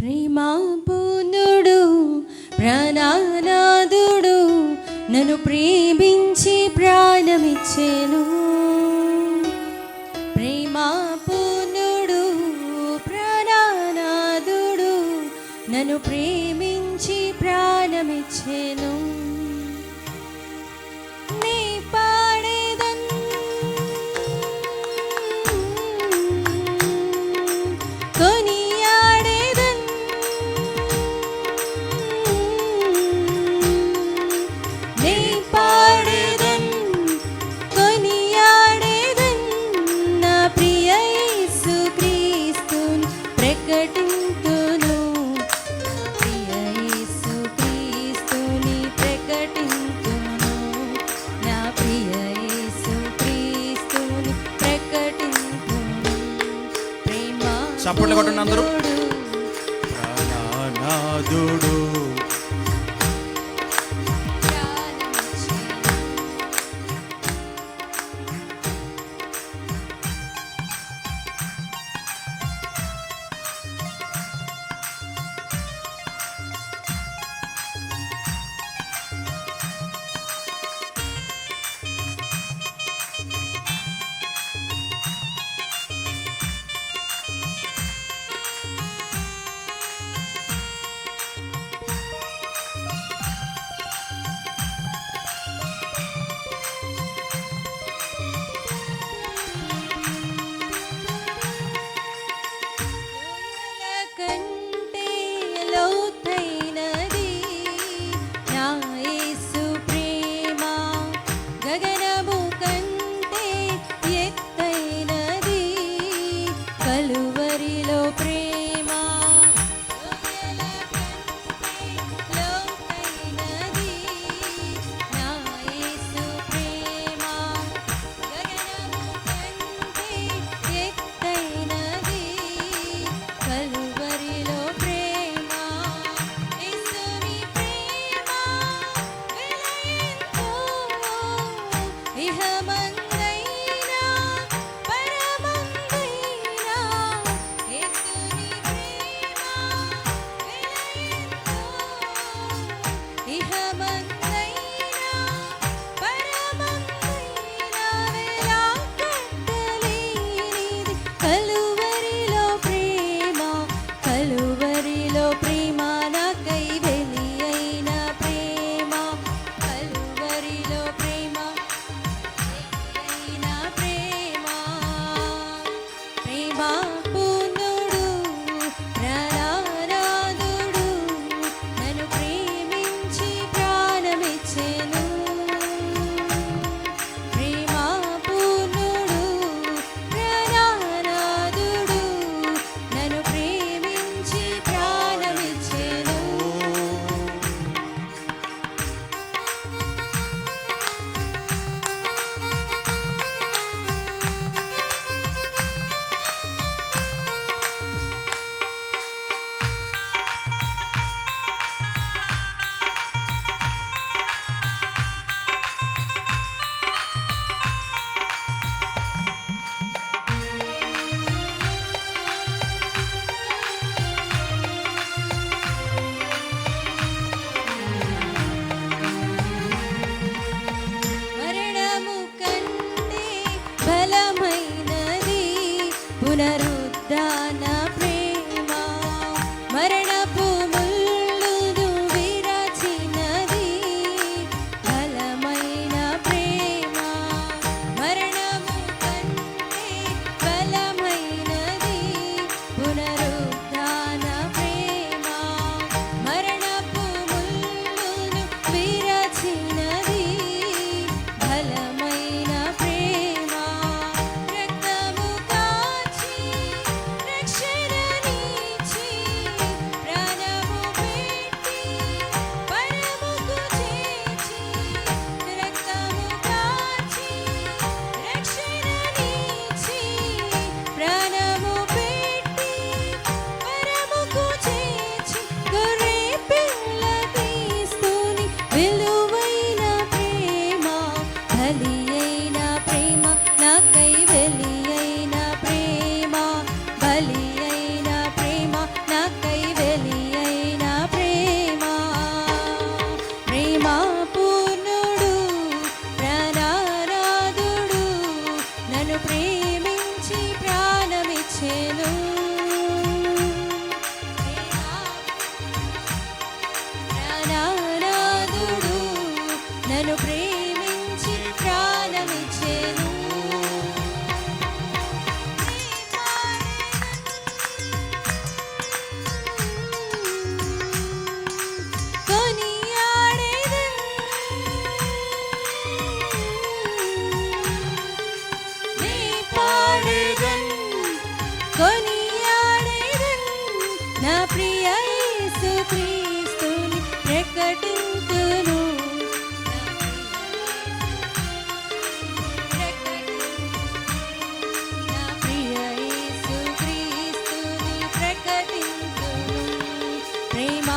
ప్రేమాపునుడు ప్రాణానాథుడు నన్ను ప్రేమించి ప్రాణమిచ్చేను. ప్రేమాపునుడు ప్రాణానాథుడు నన్ను ప్రేమించి ప్రాణమిచ్చేను. సపోర్ట్ కొట్టండి అందరూ. వరిలో ప్రేమ ప్రకటింతును నా ప్రియ యేసుక్రీస్తుని ప్రేమ